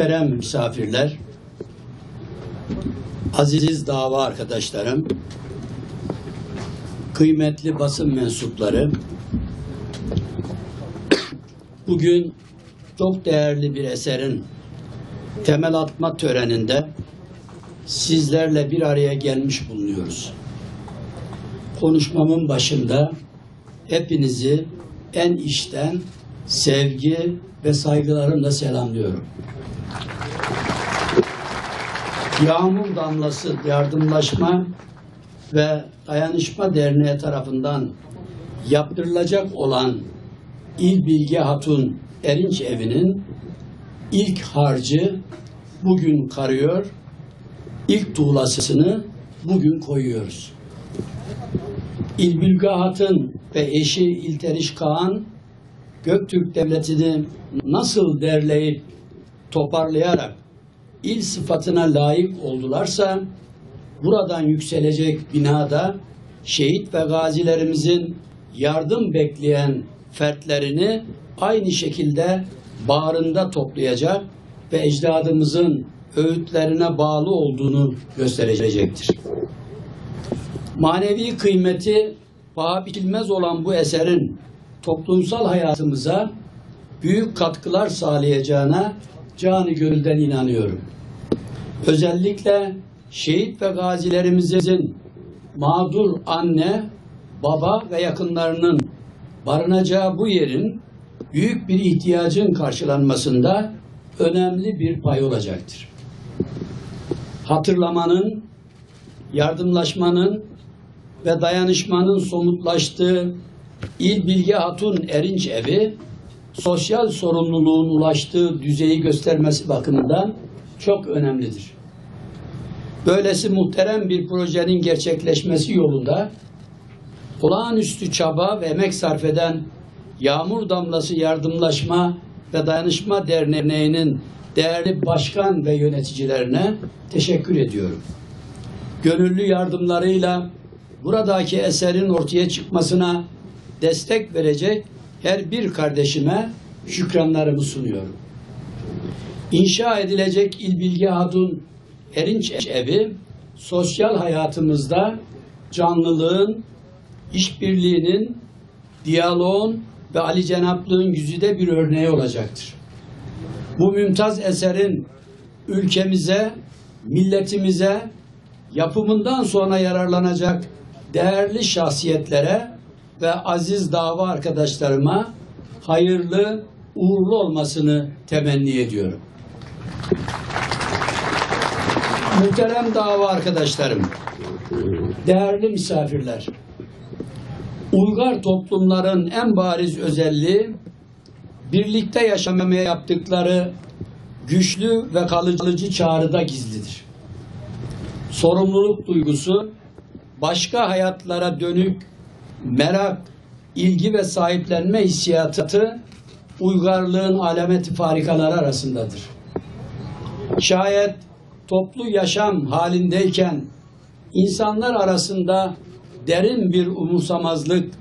Muhterem misafirler, aziz dava arkadaşlarım, kıymetli basın mensupları, bugün çok değerli bir eserin temel atma töreninde sizlerle bir araya gelmiş bulunuyoruz. Konuşmamın başında hepinizi en içten sevgi ve saygılarımla selamlıyorum. Yağmur Damlası Yardımlaşma ve Dayanışma Derneği tarafından yaptırılacak olan İl Bilge Hatun Erinç Evi'nin ilk harcı bugün karıyor, ilk tuğlasını bugün koyuyoruz. İl Bilge Hatun ve eşi İlteriş Kağan Göktürk Devleti'ni nasıl derleyip toparlayarak il sıfatına layık oldularsa buradan yükselecek binada şehit ve gazilerimizin yardım bekleyen fertlerini aynı şekilde bağrında toplayacak ve ecdadımızın öğütlerine bağlı olduğunu gösterecektir. Manevi kıymeti paha biçilmez olan bu eserin toplumsal hayatımıza büyük katkılar sağlayacağına canı gönülden inanıyorum. Özellikle şehit ve gazilerimizin mağdur anne, baba ve yakınlarının barınacağı bu yerin büyük bir ihtiyacın karşılanmasında önemli bir pay olacaktır. Hatırlamanın, yardımlaşmanın ve dayanışmanın somutlaştığı İl Bilge Hatun Erinç Evi sosyal sorumluluğun ulaştığı düzeyi göstermesi bakımından çok önemlidir. Böylesi muhterem bir projenin gerçekleşmesi yolunda olağanüstü çaba ve emek sarf eden Yağmur Damlası Yardımlaşma ve Dayanışma Derneği'nin değerli başkan ve yöneticilerine teşekkür ediyorum. Gönüllü yardımlarıyla buradaki eserin ortaya çıkmasına destek verecek her bir kardeşime şükranlarımı sunuyorum. İnşa edilecek İl Bilge Hatun Erinç Evi sosyal hayatımızda canlılığın, işbirliğinin, diyaloğun ve Ali Cenaplığın yüzüde bir örneği olacaktır. Bu mümtaz eserin ülkemize, milletimize, yapımından sonra yararlanacak değerli şahsiyetlere ve aziz dava arkadaşlarıma hayırlı, uğurlu olmasını temenni ediyorum. Muhterem dava arkadaşlarım, değerli misafirler, uygar toplumların en bariz özelliği birlikte yaşamaya yaptıkları güçlü ve kalıcı çağrıda gizlidir. Sorumluluk duygusu, başka hayatlara dönük merak, ilgi ve sahiplenme hissiyatı uygarlığın alameti farikaları arasındadır. Şayet toplu yaşam halindeyken insanlar arasında derin bir umursamazlık,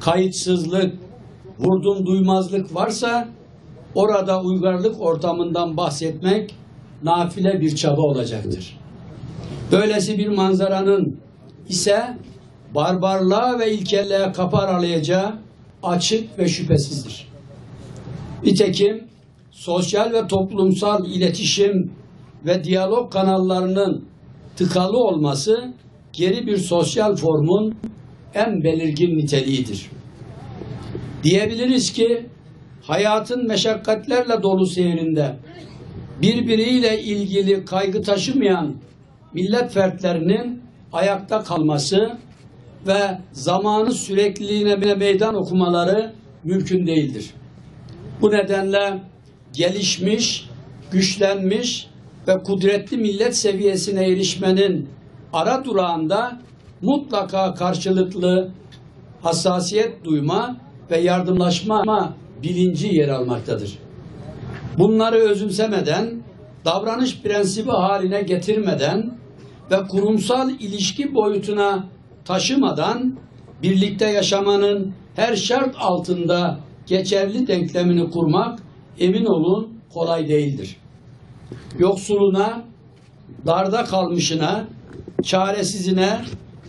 kayıtsızlık, vurdum duymazlık varsa orada uygarlık ortamından bahsetmek nafile bir çaba olacaktır. Böylesi bir manzaranın ise barbarlığa ve ilkelliğe kapı aralayacağı açık ve şüphesizdir. Nitekim sosyal ve toplumsal iletişim ve diyalog kanallarının tıkalı olması geri bir sosyal formun en belirgin niteliğidir. Diyebiliriz ki hayatın meşakkatlerle dolu seyrinde birbiriyle ilgili kaygı taşımayan millet fertlerinin ayakta kalması ve zamanı sürekliliğine meydan okumaları mümkün değildir. Bu nedenle gelişmiş, güçlenmiş ve kudretli millet seviyesine erişmenin ara durağında mutlaka karşılıklı hassasiyet duyma ve yardımlaşma bilinci yer almaktadır. Bunları özümsemeden, davranış prensibi haline getirmeden ve kurumsal ilişki boyutuna taşımadan birlikte yaşamanın her şart altında geçerli denklemini kurmak emin olun kolay değildir. yoksuluna, darda kalmışına, çaresizine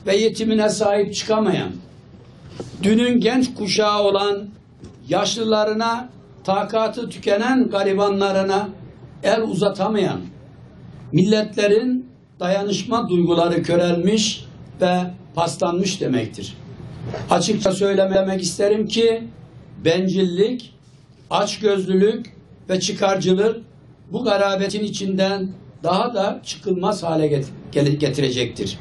ve yetimine sahip çıkamayan, dünün genç kuşağı olan yaşlılarına, takatı tükenen garibanlarına el uzatamayan, milletlerin dayanışma duyguları körelmiş ve paslanmış demektir. Açıkça söylemek isterim ki bencillik, açgözlülük ve çıkarcılık bu garabetin içinden daha da çıkılmaz hale getirecektir.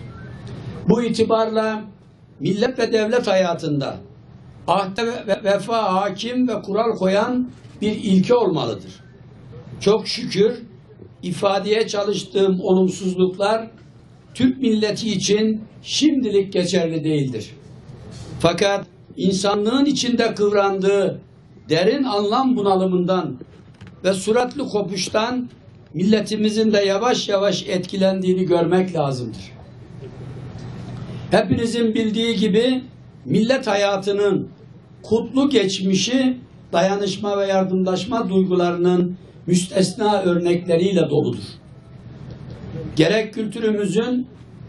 Bu itibarla millet ve devlet hayatında ahde ve- vefa hakim ve kural koyan bir ilke olmalıdır. Çok şükür ifadeye çalıştığım olumsuzluklar Türk milleti için şimdilik geçerli değildir. Fakat insanlığın içinde kıvrandığı derin anlam bunalımından ve suratlı kopuştan milletimizin de yavaş yavaş etkilendiğini görmek lazımdır. Hepinizin bildiği gibi millet hayatının kutlu geçmişi dayanışma ve yardımlaşma duygularının müstesna örnekleriyle doludur. Gerek kültürümüzün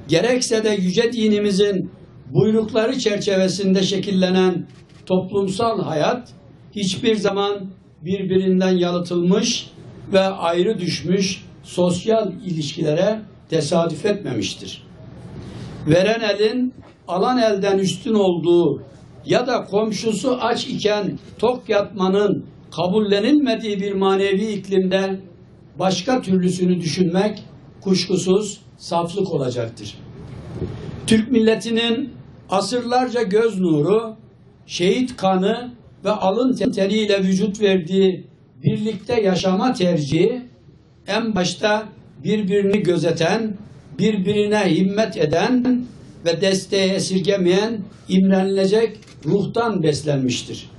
gerekse de yüce dinimizin buyrukları çerçevesinde şekillenen toplumsal hayat hiçbir zaman birbirinden yalıtılmış ve ayrı düşmüş sosyal ilişkilere tesadüf etmemiştir. Veren elin alan elden üstün olduğu ya da komşusu aç iken tok yatmanın kabullenilmediği bir manevi iklimde başka türlüsünü düşünmek kuşkusuz saflık olacaktır. Türk milletinin asırlarca göz nuru, şehit kanı ve alın teriyle vücut verdiği birlikte yaşama tercihi en başta birbirini gözeten, birbirine himmet eden ve desteği esirgemeyen imrenilecek ruhtan beslenmiştir.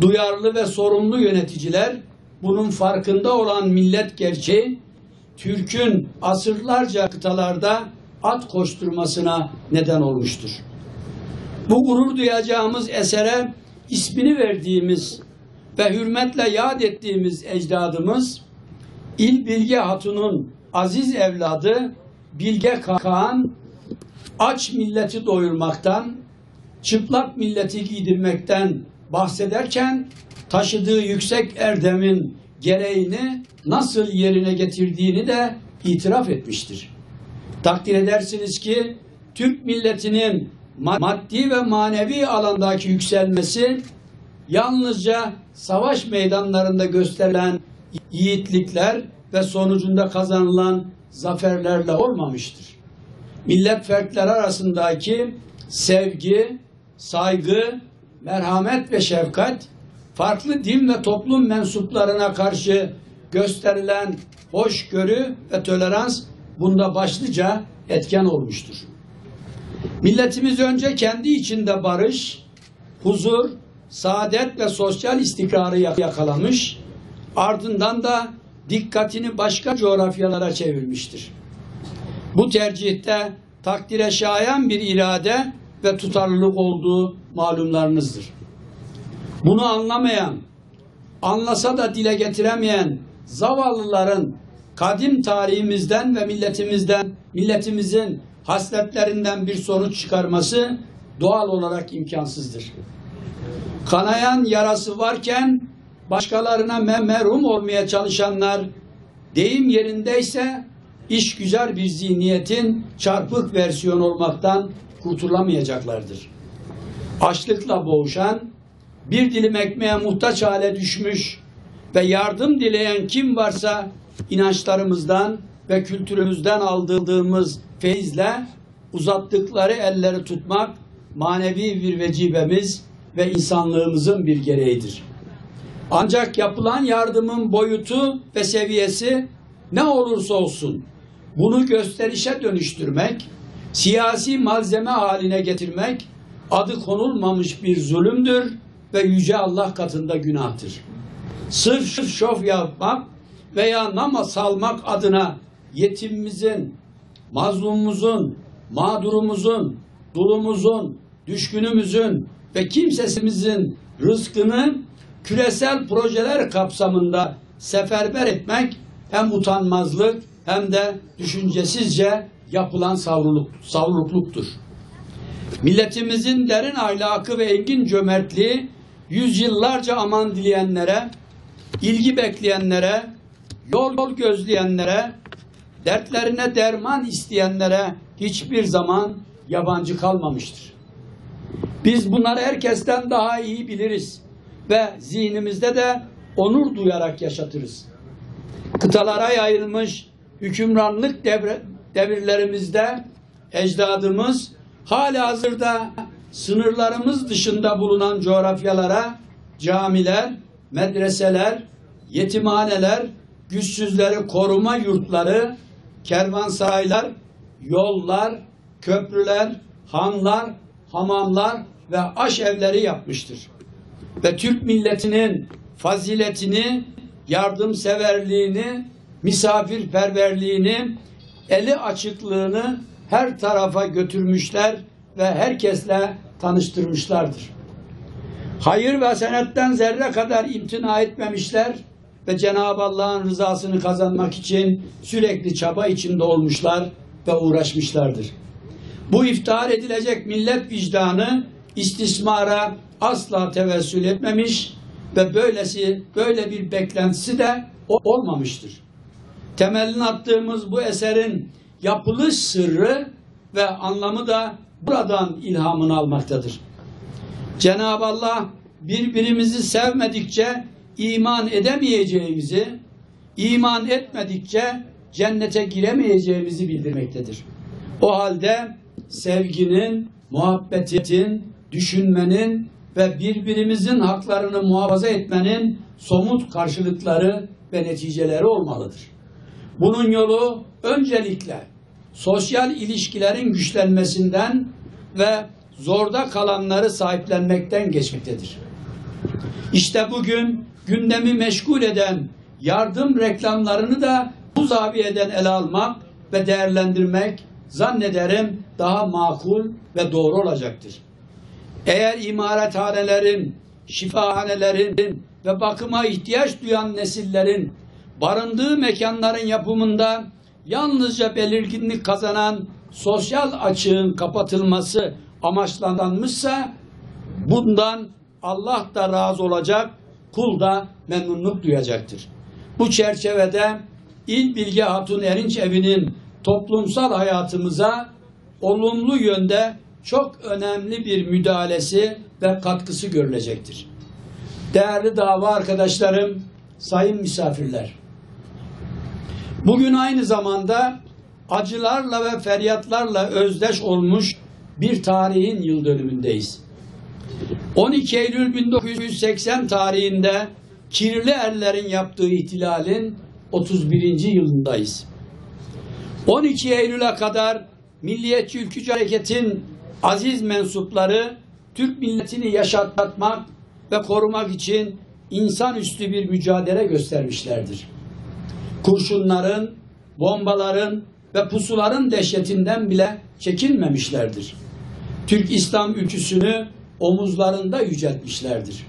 Duyarlı ve sorumlu yöneticiler bunun farkında olan millet gerçeği Türk'ün asırlarca kıtalarda at koşturmasına neden olmuştur. Bu gurur duyacağımız esere ismini verdiğimiz ve hürmetle yad ettiğimiz ecdadımız İl Bilge Hatun'un aziz evladı Bilge Kağan aç milleti doyurmaktan, çıplak milleti giydirmekten bahsederken taşıdığı yüksek erdemin gereğini nasıl yerine getirdiğini de itiraf etmiştir. Takdir edersiniz ki Türk milletinin ma- maddi ve manevi alandaki yükselmesi yalnızca savaş meydanlarında gösterilen yiğitlikler ve sonucunda kazanılan zaferlerle olmamıştır. Millet fertleri arasındaki sevgi, saygı, merhamet ve şefkat, farklı din ve toplum mensuplarına karşı gösterilen hoşgörü ve tolerans bunda başlıca etken olmuştur. Milletimiz önce kendi içinde barış, huzur, saadet ve sosyal istikrarı yakalamış, ardından da dikkatini başka coğrafyalara çevirmiştir. Bu tercihte takdire şayan bir irade ve tutarlılık olduğu malumlarınızdır. Bunu anlamayan, anlasa da dile getiremeyen zavallıların kadim tarihimizden ve milletimizden, milletimizin hasletlerinden bir sonuç çıkarması doğal olarak imkansızdır. Kanayan yarası varken başkalarına me- merhum olmaya çalışanlar deyim yerindeyse iş güzel bir zihniyetin çarpık versiyon olmaktan kurtulamayacaklardır. Açlıkla boğuşan, bir dilim ekmeğe muhtaç hale düşmüş ve yardım dileyen kim varsa inançlarımızdan ve kültürümüzden aldığımız feyizle uzattıkları elleri tutmak manevi bir vecibemiz ve insanlığımızın bir gereğidir. Ancak yapılan yardımın boyutu ve seviyesi ne olursa olsun bunu gösterişe dönüştürmek, siyasi malzeme haline getirmek adı konulmamış bir zulümdür ve yüce Allah katında günahtır. Sırf şov yapmak veya namaz salmak adına yetimimizin, mazlumumuzun, mağdurumuzun, dulumuzun, düşkünümüzün ve kimsesimizin rızkını küresel projeler kapsamında seferber etmek hem utanmazlık hem de düşüncesizce yapılan savruluk, savrukluktur. Milletimizin derin ahlakı ve engin cömertliği yüzyıllarca aman dileyenlere, ilgi bekleyenlere, yol yol gözleyenlere, dertlerine derman isteyenlere hiçbir zaman yabancı kalmamıştır. Biz bunları herkesten daha iyi biliriz ve zihnimizde de onur duyarak yaşatırız. Kıtalara yayılmış hükümranlık devre, devirlerimizde ecdadımız hala hazırda sınırlarımız dışında bulunan coğrafyalara camiler, medreseler, yetimhaneler, güçsüzleri koruma yurtları, kervansaraylar, yollar, köprüler, hanlar, hamamlar ve aşevleri yapmıştır. Ve Türk milletinin faziletini, yardımseverliğini, misafirperverliğini, eli açıklığını her tarafa götürmüşler ve herkesle tanıştırmışlardır. Hayır ve senetten zerre kadar imtina etmemişler ve Cenab-ı Allah'ın rızasını kazanmak için sürekli çaba içinde olmuşlar ve uğraşmışlardır. Bu iftihar edilecek millet vicdanı istismara asla tevessül etmemiş ve böylesi böyle bir beklentisi de olmamıştır. Temelini attığımız bu eserin yapılış sırrı ve anlamı da buradan ilhamını almaktadır. Cenab-ı Allah birbirimizi sevmedikçe iman edemeyeceğimizi, iman etmedikçe cennete giremeyeceğimizi bildirmektedir. O halde sevginin, muhabbetin, düşünmenin ve birbirimizin haklarını muhafaza etmenin somut karşılıkları ve neticeleri olmalıdır. Bunun yolu öncelikle sosyal ilişkilerin güçlenmesinden ve zorda kalanları sahiplenmekten geçmektedir. İşte bugün gündemi meşgul eden yardım reklamlarını da bu zaviyeden ele almak ve değerlendirmek zannederim daha makul ve doğru olacaktır. Eğer imarethanelerin, şifahanelerin ve bakıma ihtiyaç duyan nesillerin barındığı mekanların yapımında yalnızca belirginlik kazanan sosyal açığın kapatılması amaçlanmışsa bundan Allah da razı olacak, kul da memnunluk duyacaktır. Bu çerçevede İl Bilge Hatun Erinç Evi'nin toplumsal hayatımıza olumlu yönde çok önemli bir müdahalesi ve katkısı görülecektir. Değerli dava arkadaşlarım, sayın misafirler. Bugün aynı zamanda acılarla ve feryatlarla özdeş olmuş bir tarihin yıl dönümündeyiz. 12 Eylül 1980 tarihinde kirli erlerin yaptığı ihtilalin 31. yılındayız. 12 Eylül'e kadar Milliyetçi Ülkücü Hareket'in aziz mensupları Türk milletini yaşatmak ve korumak için insanüstü bir mücadele göstermişlerdir. Kurşunların, bombaların ve pusuların dehşetinden bile çekinmemişlerdir. Türk İslam ülküsünü omuzlarında yüceltmişlerdir.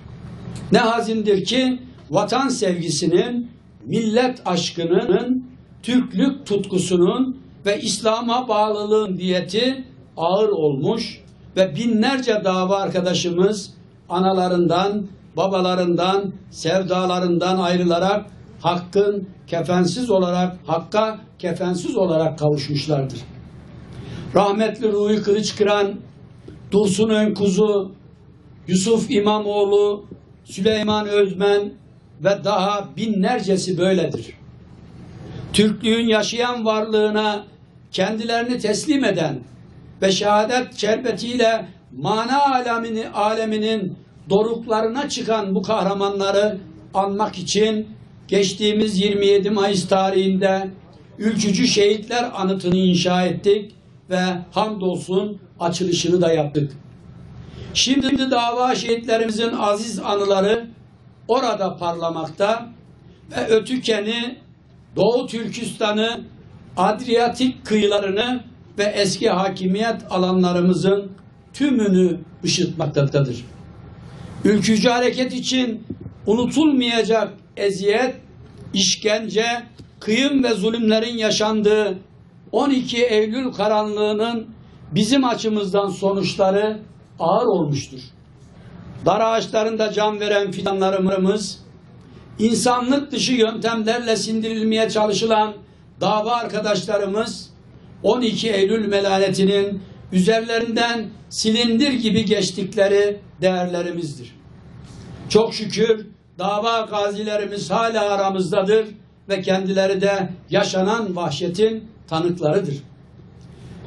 Ne hazindir ki vatan sevgisinin, millet aşkının, Türklük tutkusunun ve İslam'a bağlılığın diyeti ağır olmuş ve binlerce dava arkadaşımız analarından, babalarından, sevdalarından ayrılarak hakkın kefensiz olarak, hakka kefensiz olarak kavuşmuşlardır. Rahmetli Ruhi Kılıçkıran, Dursun Önkuzu, Yusuf İmamoğlu, Süleyman Özmen ve daha binlercesi böyledir. Türklüğün yaşayan varlığına kendilerini teslim eden ve şehadet şerbetiyle mana alemini, aleminin doruklarına çıkan bu kahramanları anmak için geçtiğimiz 27 Mayıs tarihinde ülkücü şehitler anıtını inşa ettik ve hamdolsun açılışını da yaptık. Şimdi dava şehitlerimizin aziz anıları orada parlamakta ve Ötüken'i, Doğu Türkistan'ı, Adriyatik kıyılarını ve eski hakimiyet alanlarımızın tümünü ışıtmaktadır. Ülkücü hareket için unutulmayacak eziyet, işkence, kıyım ve zulümlerin yaşandığı 12 Eylül karanlığının bizim açımızdan sonuçları ağır olmuştur. Dar ağaçlarında can veren fidanlarımız, insanlık dışı yöntemlerle sindirilmeye çalışılan dava arkadaşlarımız 12 Eylül melanetinin üzerlerinden silindir gibi geçtikleri değerlerimizdir. Çok şükür dava gazilerimiz hala aramızdadır ve kendileri de yaşanan vahşetin tanıklarıdır.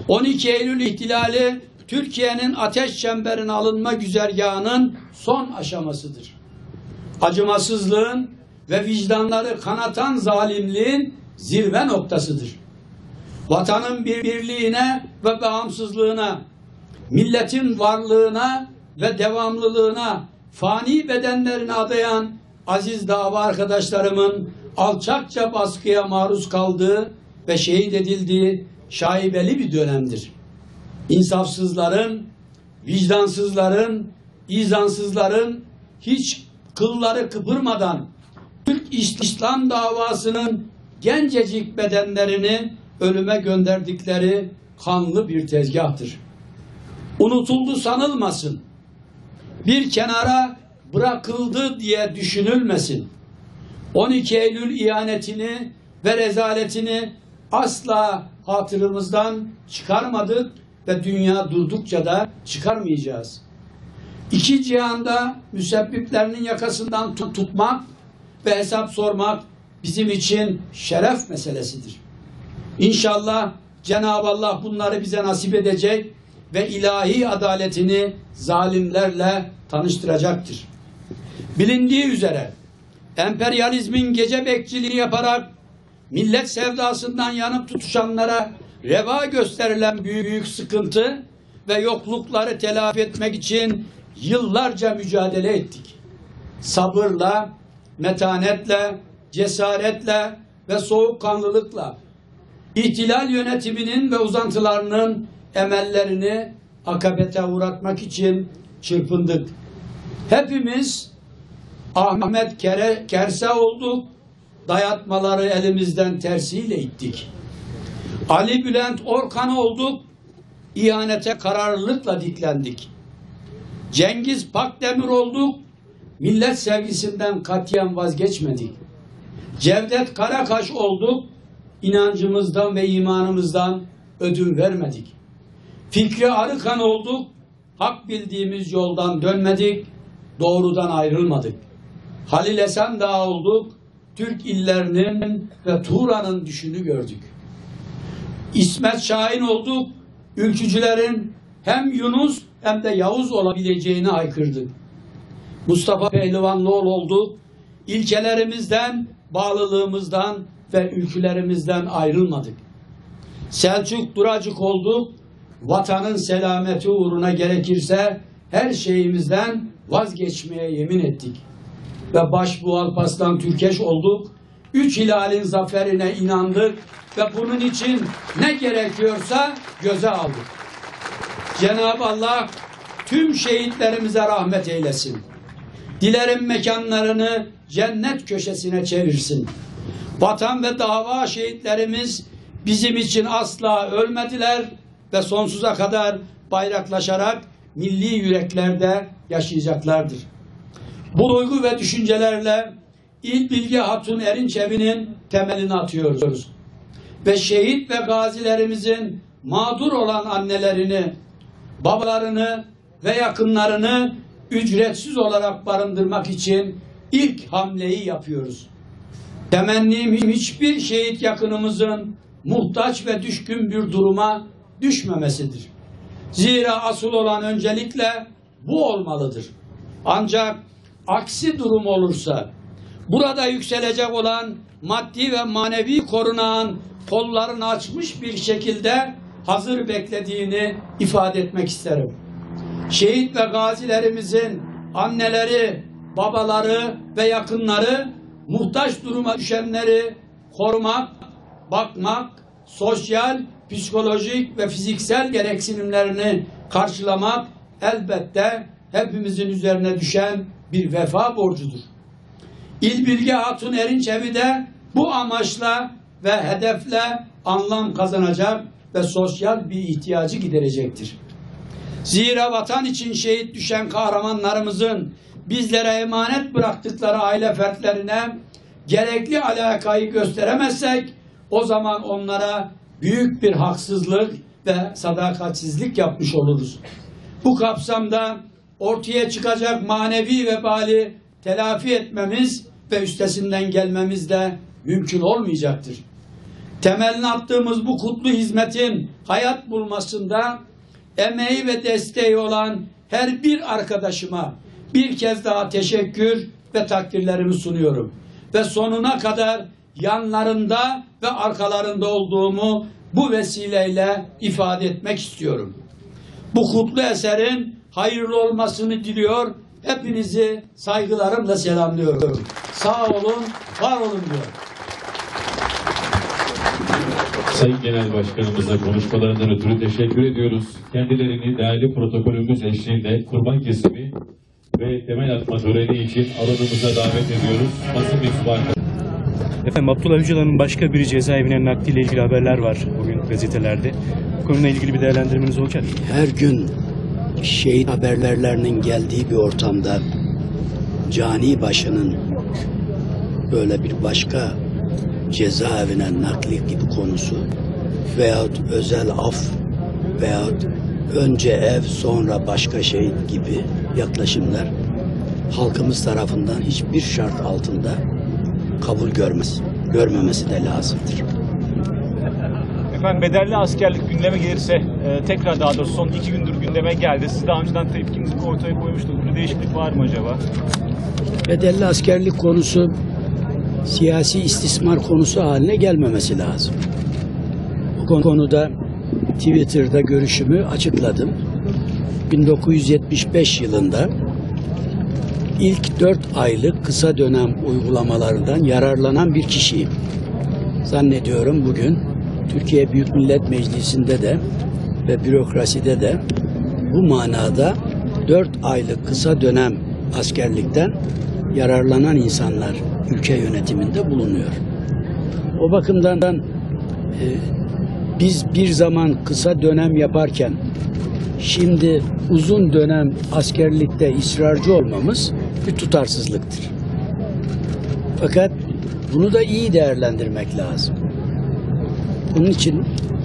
12 Eylül ihtilali Türkiye'nin ateş çemberine alınma güzergahının son aşamasıdır. Acımasızlığın ve vicdanları kanatan zalimliğin zirve noktasıdır. Vatanın bir birliğine ve bağımsızlığına, milletin varlığına ve devamlılığına, fani bedenlerine adayan aziz dava arkadaşlarımın alçakça baskıya maruz kaldığı ve şehit edildiği şaibeli bir dönemdir. İnsafsızların, vicdansızların, izansızların hiç kılları kıpırmadan Türk İslam davasının gencecik bedenlerini ölüme gönderdikleri kanlı bir tezgahtır. Unutuldu sanılmasın. Bir kenara bırakıldı diye düşünülmesin. 12 Eylül ihanetini ve rezaletini asla hatırımızdan çıkarmadık ve dünya durdukça da çıkarmayacağız. İki cihanda müsebbiplerinin yakasından tut tutmak ve hesap sormak bizim için şeref meselesidir. İnşallah Cenab-ı Allah bunları bize nasip edecek ve ilahi adaletini zalimlerle tanıştıracaktır. Bilindiği üzere emperyalizmin gece bekçiliğini yaparak millet sevdasından yanıp tutuşanlara reva gösterilen büyük, büyük sıkıntı ve yoklukları telafi etmek için yıllarca mücadele ettik. Sabırla, metanetle, cesaretle ve soğukkanlılıkla ihtilal yönetiminin ve uzantılarının emellerini akabete uğratmak için çırpındık. Hepimiz Ahmet Kere, Kerse olduk, dayatmaları elimizden tersiyle ittik. Ali Bülent Orkan olduk, ihanete kararlılıkla diklendik. Cengiz Pakdemir olduk, millet sevgisinden katiyen vazgeçmedik. Cevdet Karakaş olduk, inancımızdan ve imanımızdan ödün vermedik. Fikri Arıkan olduk, hak bildiğimiz yoldan dönmedik, doğrudan ayrılmadık. Halil Esen Dağı olduk, Türk illerinin ve Tuğra'nın düşünü gördük. İsmet Şahin olduk, ülkücülerin hem Yunus hem de Yavuz olabileceğini haykırdık. Mustafa Pehlivanlıoğlu olduk, ilkelerimizden, bağlılığımızdan ve ülkülerimizden ayrılmadık. Selçuk Duracık olduk, vatanın selameti uğruna gerekirse her şeyimizden vazgeçmeye yemin ettik. Ve başbuğ Alparslan Türkeş olduk, üç hilalin zaferine inandık ve bunun için ne gerekiyorsa göze aldık. Cenab-ı Allah tüm şehitlerimize rahmet eylesin. Dilerim mekanlarını cennet köşesine çevirsin. Vatan ve dava şehitlerimiz bizim için asla ölmediler ve sonsuza kadar bayraklaşarak milli yüreklerde yaşayacaklardır. Bu duygu ve düşüncelerle İl Bilge Hatun Erinçevi'nin temelini atıyoruz. Ve şehit ve gazilerimizin mağdur olan annelerini, babalarını ve yakınlarını ücretsiz olarak barındırmak için ilk hamleyi yapıyoruz. Temennim hiçbir şehit yakınımızın muhtaç ve düşkün bir duruma düşmemesidir. Zira asıl olan öncelikle bu olmalıdır. Ancak aksi durum olursa burada yükselecek olan maddi ve manevi korunağın kollarını açmış bir şekilde hazır beklediğini ifade etmek isterim. Şehit ve gazilerimizin anneleri, babaları ve yakınları muhtaç duruma düşenleri korumak, bakmak, sosyal, psikolojik ve fiziksel gereksinimlerini karşılamak elbette hepimizin üzerine düşen bir vefa borcudur. İl Bilge Hatun Erinçevi de bu amaçla ve hedefle anlam kazanacak ve sosyal bir ihtiyacı giderecektir. Zira vatan için şehit düşen kahramanlarımızın bizlere emanet bıraktıkları aile fertlerine gerekli alakayı gösteremezsek o zaman onlara büyük bir haksızlık ve sadakatsizlik yapmış oluruz. Bu kapsamda ortaya çıkacak manevi vebali telafi etmemiz ve üstesinden gelmemiz de mümkün olmayacaktır. Temelini attığımız bu kutlu hizmetin hayat bulmasında emeği ve desteği olan her bir arkadaşıma bir kez daha teşekkür ve takdirlerimi sunuyorum. Ve sonuna kadar yanlarında ve arkalarında olduğumu bu vesileyle ifade etmek istiyorum. Bu kutlu eserin hayırlı olmasını diliyor. Hepinizi saygılarımla selamlıyorum. Sağ olun, var olun diyorum. Sayın Genel Başkanımıza konuşmalarından ötürü teşekkür ediyoruz. Kendilerini değerli protokolümüz eşliğinde kurban kesimi ve temel atma töreni için alanımıza davet ediyoruz. Basın mensubu. Efendim Abdullah Öcalan'ın başka bir cezaevine nakliyle ilgili haberler var bugün gazetelerde. Bu konuyla ilgili bir değerlendirmeniz olacak her gün şehit haberlerinin geldiği bir ortamda cani başının böyle bir başka cezaevine nakli gibi konusu veyahut özel af veyahut önce ev sonra başka şey gibi yaklaşımlar halkımız tarafından hiçbir şart altında kabul görmez, görmemesi de lazımdır. Efendim bedelli askerlik gündeme gelirse e, tekrar daha doğrusu son iki gündür gündeme geldi. Siz daha önceden tepkinizi ortaya koymuştunuz. Bir değişiklik var mı acaba? bedelli askerlik konusu siyasi istismar konusu haline gelmemesi lazım. Bu konuda Twitter'da görüşümü açıkladım. 1975 yılında ilk 4 aylık kısa dönem uygulamalarından yararlanan bir kişiyim. Zannediyorum bugün Türkiye Büyük Millet Meclisi'nde de ve bürokraside de bu manada 4 aylık kısa dönem askerlikten yararlanan insanlar ülke yönetiminde bulunuyor. O bakımdan e, biz bir zaman kısa dönem yaparken şimdi uzun dönem askerlikte ısrarcı olmamız bir tutarsızlıktır. Fakat bunu da iyi değerlendirmek lazım. Bunun için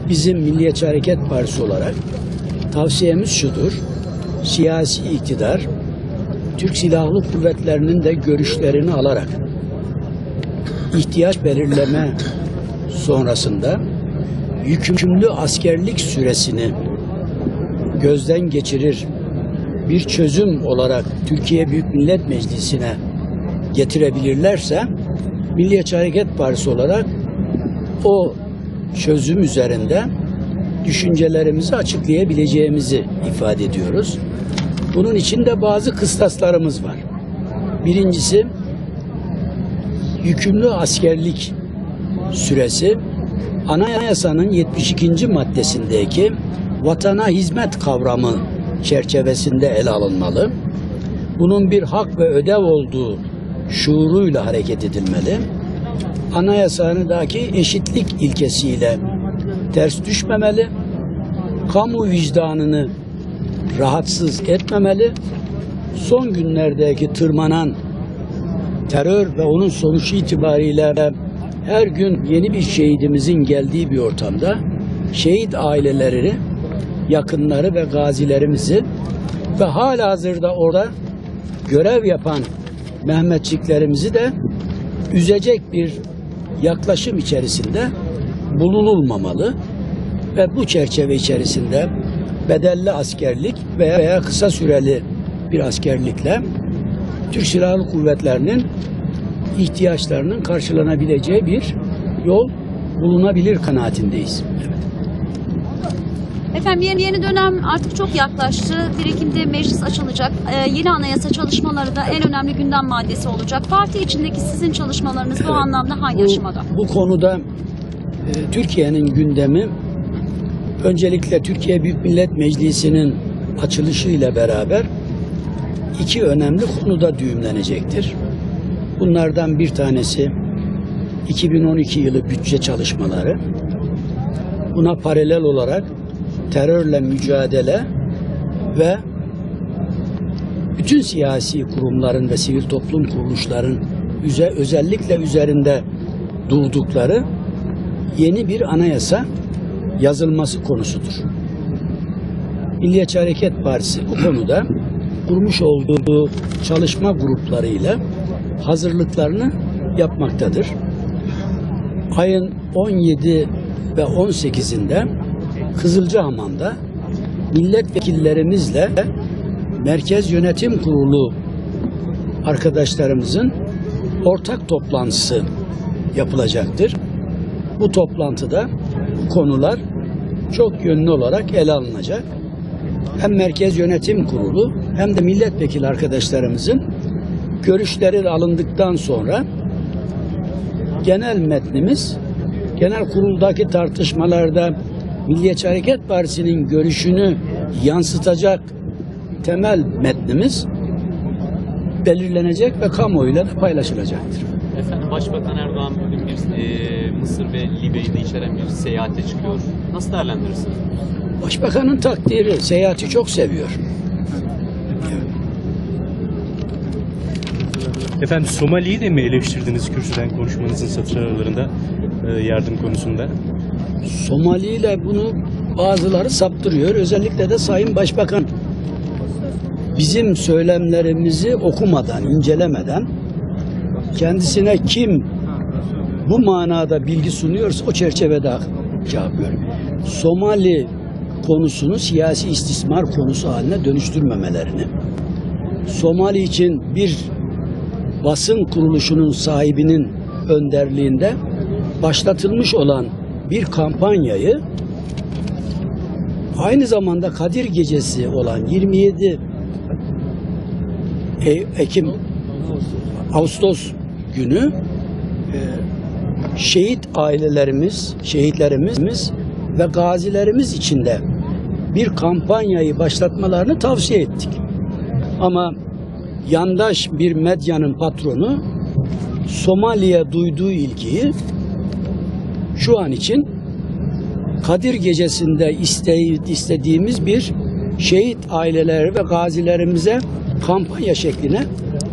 bizim Milliyetçi Hareket Partisi olarak tavsiyemiz şudur. Siyasi iktidar Türk Silahlı Kuvvetleri'nin de görüşlerini alarak ihtiyaç belirleme sonrasında yükümlü askerlik süresini gözden geçirir bir çözüm olarak Türkiye Büyük Millet Meclisi'ne getirebilirlerse Milliyetçi Hareket Partisi olarak o çözüm üzerinde düşüncelerimizi açıklayabileceğimizi ifade ediyoruz. Bunun için de bazı kıstaslarımız var. Birincisi yükümlü askerlik süresi anayasanın 72. maddesindeki vatana hizmet kavramı çerçevesinde ele alınmalı. Bunun bir hak ve ödev olduğu şuuruyla hareket edilmeli. Anayasadaki eşitlik ilkesiyle ters düşmemeli. Kamu vicdanını rahatsız etmemeli. Son günlerdeki tırmanan terör ve onun sonucu itibariyle her gün yeni bir şehidimizin geldiği bir ortamda şehit aileleri, yakınları ve gazilerimizi ve hala hazırda orada görev yapan Mehmetçiklerimizi de üzecek bir yaklaşım içerisinde bulunulmamalı ve bu çerçeve içerisinde bedelli askerlik veya, veya kısa süreli bir askerlikle Türk Silahlı Kuvvetleri'nin ihtiyaçlarının karşılanabileceği bir yol bulunabilir kanaatindeyiz. Evet. Efendim yeni, yeni dönem artık çok yaklaştı. 1 Ekim'de meclis açılacak. Ee, yeni anayasa çalışmaları da en önemli gündem maddesi olacak. Parti içindeki sizin çalışmalarınız bu anlamda hangi aşamada? Bu, bu konuda e, Türkiye'nin gündemi öncelikle Türkiye Büyük Millet Meclisi'nin açılışıyla beraber iki önemli konuda düğümlenecektir. Bunlardan bir tanesi 2012 yılı bütçe çalışmaları, buna paralel olarak terörle mücadele ve bütün siyasi kurumların ve sivil toplum kuruluşların özellikle üzerinde durdukları yeni bir anayasa yazılması konusudur. Milliyetçi Hareket Partisi bu konuda kurmuş olduğu çalışma gruplarıyla hazırlıklarını yapmaktadır. Ayın 17 ve 18'inde Kızılcahamam'da milletvekillerimizle Merkez Yönetim Kurulu arkadaşlarımızın ortak toplantısı yapılacaktır. Bu toplantıda konular çok yönlü olarak ele alınacak. Hem Merkez Yönetim Kurulu hem de milletvekili arkadaşlarımızın görüşleri alındıktan sonra genel metnimiz genel kuruldaki tartışmalarda Milliyetçi Hareket Partisi'nin görüşünü yansıtacak temel metnimiz belirlenecek ve kamuoyuyla da paylaşılacaktır. Efendim Başbakan Erdoğan bugün bir e, Mısır ve Libya'yı da içeren bir seyahate çıkıyor. Nasıl değerlendirirsiniz? Başbakanın takdiri, seyahati çok seviyor. Efendim Somali'yi de mi eleştirdiniz kürsüden konuşmanızın satır aralarında e, yardım konusunda? Somali ile bunu bazıları saptırıyor. Özellikle de Sayın Başbakan bizim söylemlerimizi okumadan, incelemeden kendisine kim bu manada bilgi sunuyorsa o çerçevede şey yapıyor. Somali konusunu siyasi istismar konusu haline dönüştürmemelerini, Somali için bir basın kuruluşunun sahibinin önderliğinde başlatılmış olan bir kampanyayı aynı zamanda Kadir Gecesi olan 27 E- Ekim Ağustos günü e, şehit ailelerimiz, şehitlerimiz ve gazilerimiz içinde bir kampanyayı başlatmalarını tavsiye ettik. Ama yandaş bir medyanın patronu Somali'ye duyduğu ilgiyi şu an için Kadir Gecesi'nde istediğimiz bir şehit aileleri ve gazilerimize kampanya şekline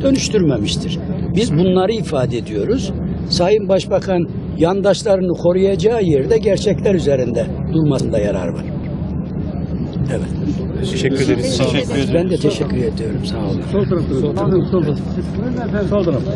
dönüştürmemiştir. Biz bunları ifade ediyoruz. Sayın Başbakan yandaşlarını koruyacağı yerde gerçekler üzerinde durmasında yarar var. Evet. Teşekkür ederiz. Teşekkür ederim. Ben de teşekkür ediyorum. Sağ olun. Sol tarafta. Sol tarafta. Sol tarafta.